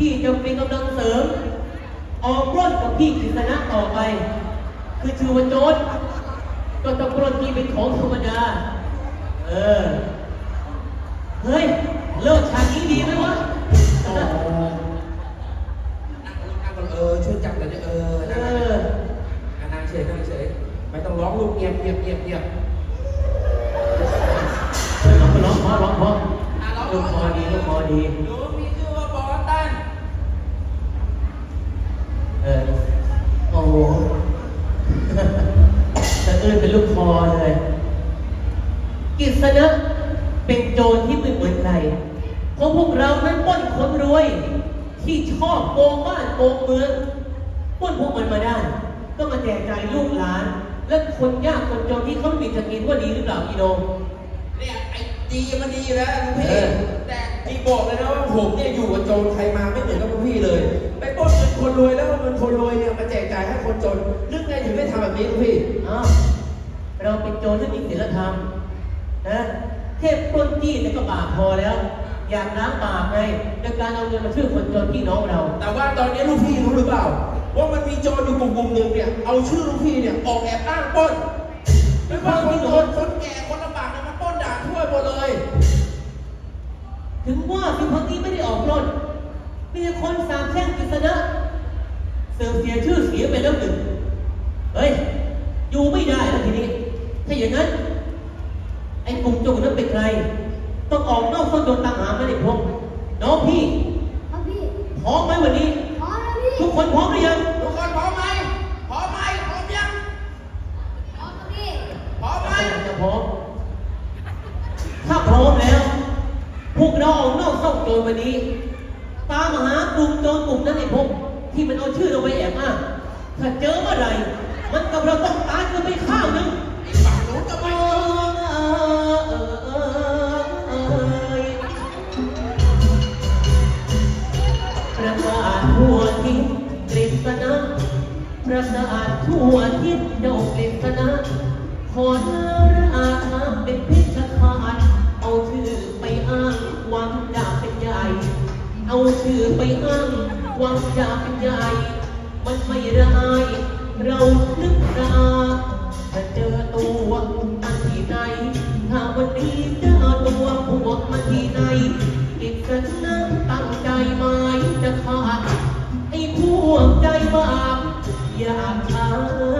ที่จะเป็นกำลังเสริม ออกปล้นกับพี่กฤษณะต่อไป คือชื่อว่าโจรก็ต้องปล้นที่เป็นของธรรมดา เออ เฮ้ย เลิกฉากนี้ดีไหมวะโอ้นั่งลงนั่งลงเออช่วยจับหน่อยดิเออเอนั่งออะนั่งเฉยนั่งเฉยไม่ต้องร้องลูกเงียบเงียบเงียบเงียบร้องร้องพอร้องพออะร้องลูกคอดีลูกคอดีหนูมีชื่อว่าบอสตัน เออ โอ้โห สะอื้นเป็นลูกคอเลย กิษณะเป็นโจรที่ไม่เหมือนใครเพราะพวกเรานั้นปล้นคนรวย ที่ชอบโกงบ้านโกงเมืองปล้นพวกมันมาได้ ก็มาแจกจ่ายลูกหลาน และคนยากคนจนที่เขาไม่มีจะกินว่าดีหรือเปล่าพี่โดมเนี่ยไอ้ดีมันดีแล้วลูกพี่เออแต่พี่บอกเลยนะว่าผมเนี่ยอยู่กับโจรใครมาไม่เหมือนกับลูกพี่เลย ไปปล้นเงินคนรวยแล้วเอาเงินคนรวย คนจนนึกไงถึงไม่ทำแบบนี้ลูกพี่อ้าวเราเป็นโจรที่มีศีลธรรมนะแค่ปล้นจี้เนี่ยก็บาปพอแล้ว อยากล้างบาปไงในการเอาเงินมาช่วยคนจนพี่น้องเรา แต่ว่าตอนนี้ลูกพี่รู้หรือเปล่า ว่ามันมีโจรอยู่กลุ่มๆหนึ่งเนี่ยเอาชื่อลูกพี่เนี่ยออกแอบอ้างปล้นไม่ว่าคนจนคนแก่คนลำบากเนี่ยมาปล้นด่าทั่วหมดเลย ถึงว่าสิพักนี้ไม่ได้ออกปล้นมีแต่คนสาบแช่งกฤษณะเสื่อมเสียชื่อเสียงไปแล้วหนึ่งเฮ้ย อยู่ไม่ได้แล้วทีนี้ ถ้าอย่างนั้น ไอ้กลุ่มโจรนั้นเป็นใคร ต้องออกนอกซ่อนโจรตามหาไม่ได้พบน้องพี่ ครับพี่พร้อมไหมวันนี้พอแล้วพี่ทุกคนพร้อมหรือยัง ทุกคนพร้อมไหมพร้อมไหมพร้อมยังพอครับพี่พร้อมไหมถ้าจะพร้อม ถ้าพร้อมแล้ว พวกเราออกนอกซ่องโจรวันนี้ ตามหากลุ่มโจรกลุ่มนั้นไอ้พวก ที่มันเอาชื่อเราไปแอบอ้างถ้าเจอเมื่อไหร่มันกับเราต้องตายกันไปข้างหนึ่งไอ้ฝั่งนู้นก็เอไมประกาศทั่วทิศกฤษณะประกาศทั่วทิศเจ้ากฤษณะขอเท้าราชาเป็นพิชคาตเอาชื่อไปอ้างหวังจะเป็นใหญ่ เอาชื่อไปอ้าง หวังยากใหญ่มันไม่ร้าย เรานึกราแต่เจอตัวมันที่ไหนถ้าวันนี้เจอตัวพวกมันที่ไหนอีกสันั้นตั้งใจหมาจะขาดไอ้พวกใจบาปอยากขาด